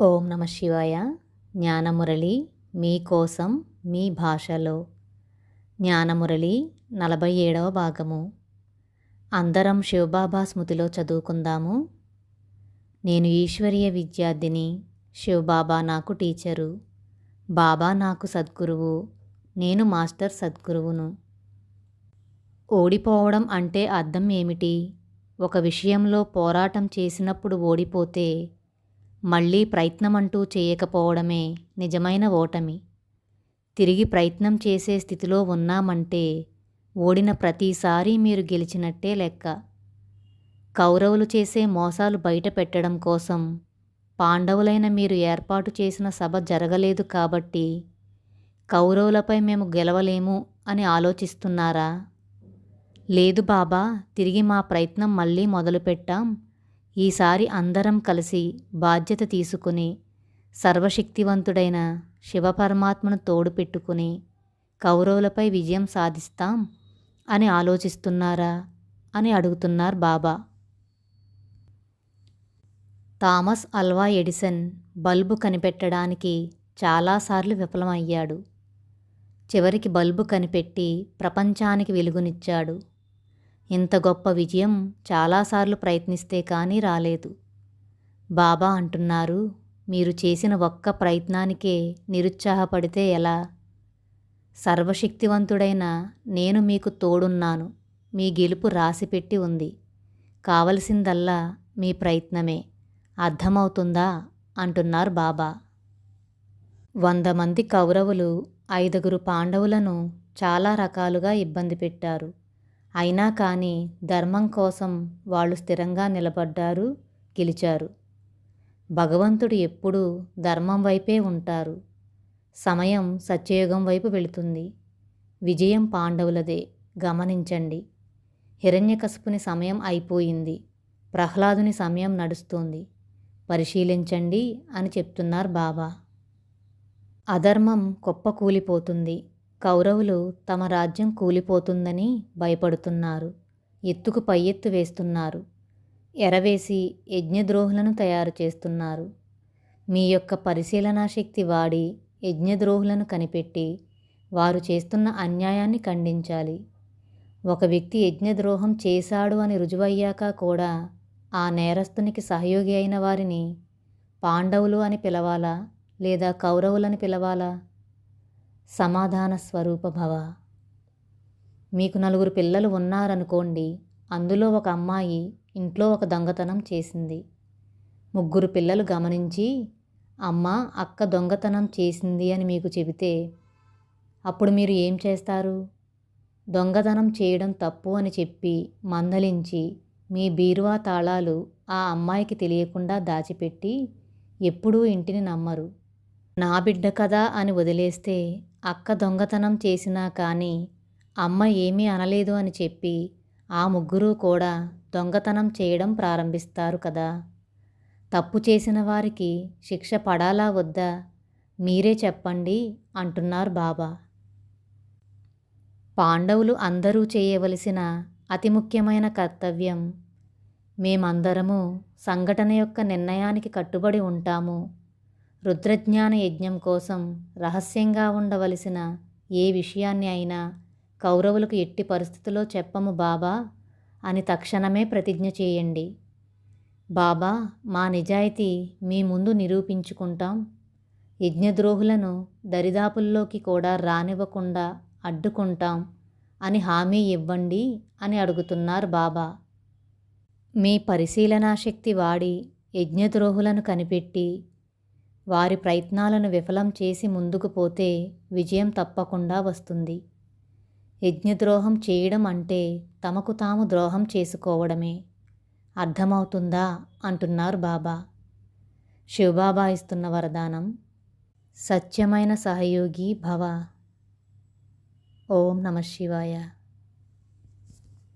ఓం నమ శివాయ. జ్ఞానమురళి మీకోసం మీ భాషలో. జ్ఞానమురళి నలభై ఏడవ భాగము. అందరం శివబాబా స్మృతిలో చదువుకుందాము. నేను ఈశ్వరీయ విద్యార్థిని శివబాబా నాకు టీచరు. బాబా నాకు సద్గురువు నేను మాస్టర్ సద్గురువును. ఓడిపోవడం అంటే అర్థం ఏమిటి? ఒక విషయంలో పోరాటం చేసినప్పుడు ఓడిపోతే మళ్ళీ ప్రయత్నమంటూ చేయకపోవడమే నిజమైన ఓటమి. తిరిగి ప్రయత్నం చేసే స్థితిలో ఉన్నామంటే ఓడిన ప్రతిసారి మీరు గెలిచినట్టే లెక్క. కౌరవులు చేసే మోసాలు బయట పెట్టడం కోసం పాండవులైన మీరు ఏర్పాటు చేసిన సభ జరగలేదు కాబట్టి కౌరవులపై మేము గెలవలేము అని ఆలోచిస్తున్నారా? లేదు బాబా తిరిగి మా ప్రయత్నం మళ్ళీ మొదలుపెట్టాం. ఈసారి అందరం కలిసి బాధ్యత తీసుకుని సర్వశక్తివంతుడైన శివపరమాత్మను తోడు పెట్టుకుని కౌరవులపై విజయం సాధిస్తాం అని ఆలోచిస్తున్నారా అని అడుగుతున్నారు బాబా. థామస్ అల్వా ఎడిసన్ బల్బు కనిపెట్టడానికి చాలాసార్లు విఫలమయ్యాడు. చివరికి బల్బు కనిపెట్టి ప్రపంచానికి వెలుగునిచ్చాడు. ఇంత గొప్ప విజయం చాలాసార్లు ప్రయత్నిస్తే కానీ రాలేదు. బాబా అంటున్నారు మీరు చేసిన ఒక్క ప్రయత్నానికే నిరుత్సాహపడితే ఎలా? సర్వశక్తివంతుడైన నేను మీకు తోడున్నాను మీ గెలుపు రాసిపెట్టి ఉంది. కావలసిందల్లా మీ ప్రయత్నమే. అర్థమవుతుందా? అంటున్నారు బాబా. వంద మంది కౌరవులు ఐదుగురు పాండవులను చాలా రకాలుగా ఇబ్బంది పెట్టారు. అయినా కానీ ధర్మం కోసం వాళ్ళు స్థిరంగా నిలబడ్డారు గెలిచారు. భగవంతుడు ఎప్పుడూ ధర్మం వైపే ఉంటారు. సమయం సత్యయుగం వైపు వెళుతుంది. విజయం పాండవులదే గమనించండి. హిరణ్యకశపుని సమయం అయిపోయింది. ప్రహ్లాదుని సమయం నడుస్తోంది. పరిశీలించండి అని చెప్తున్నారు బాబా. అధర్మం కుప్ప కూలిపోతుంది కౌరవులు తమ రాజ్యం కూలిపోతుందని భయపడుతున్నారు. ఎత్తుకు పై ఎత్తు వేస్తున్నారు. ఎరవేసి యజ్ఞద్రోహులను తయారు చేస్తున్నారు. మీ యొక్క పరిశీలనా శక్తి వాడి యజ్ఞద్రోహులను కనిపెట్టి వారు చేస్తున్న అన్యాయాన్ని ఖండించాలి. ఒక వ్యక్తి యజ్ఞద్రోహం చేశాడు అని రుజువయ్యాక కూడా ఆ నేరస్తునికి సహయోగి అయిన వారిని పాండవులు అని పిలవాలా లేదా కౌరవులని పిలవాలా? సమాధాన స్వరూప భవ. మీకు నలుగురు పిల్లలు ఉన్నారనుకోండి అందులో ఒక అమ్మాయి ఇంట్లో ఒక దొంగతనం చేసింది. ముగ్గురు పిల్లలు గమనించి అమ్మ అక్క దొంగతనం చేసింది అని మీకు చెబితే అప్పుడు మీరు ఏం చేస్తారు? దొంగతనం చేయడం తప్పు అని చెప్పి మందలించి మీ బీరువా తాళాలు ఆ అమ్మాయికి తెలియకుండా దాచిపెట్టి ఎప్పుడూ ఇంటిని నమ్మరు. నా బిడ్డ కదా అని వదిలేస్తే అక్క దొంగతనం చేసినా కానీ అమ్మ ఏమీ అనలేదు అని చెప్పి ఆ ముగ్గురూ కూడా దొంగతనం చేయడం ప్రారంభిస్తారు కదా. తప్పు చేసిన వారికి శిక్ష పడాలా వద్దా? మీరే చెప్పండి అంటున్నారు బాబా. పాండవులు అందరూ చేయవలసిన అతి ముఖ్యమైన కర్తవ్యం మేమందరము సంఘటన యొక్క నిర్ణయానికి కట్టుబడి ఉంటాము. రుద్రజ్ఞాన యజ్ఞం కోసం రహస్యంగా ఉండవలసిన ఏ విషయాన్ని అయినా కౌరవులకు ఎట్టి పరిస్థితుల్లో చెప్పము బాబా అని తక్షణమే ప్రతిజ్ఞ చేయండి. బాబా మా నిజాయితీ మీ ముందు నిరూపించుకుంటాం. యజ్ఞద్రోహులను దరిదాపుల్లోకి కూడా రానివ్వకుండా అడ్డుకుంటాం అని హామీ ఇవ్వండి అని అడుగుతున్నారు బాబా. మీ పరిశీలనా శక్తి వాడి యజ్ఞద్రోహులను కనిపెట్టి వారి ప్రయత్నాలను విఫలం చేసి ముందుకు పోతే విజయం తప్పకుండా వస్తుంది. యజ్ఞద్రోహం చేయడం అంటే తమకు తాము ద్రోహం చేసుకోవడమే. అర్థమవుతుందా? అంటున్నారు బాబా. శివబాబా ఇస్తున్న వరదానం. సత్యమైన సహయోగి భవ. ఓం నమ శివాయ.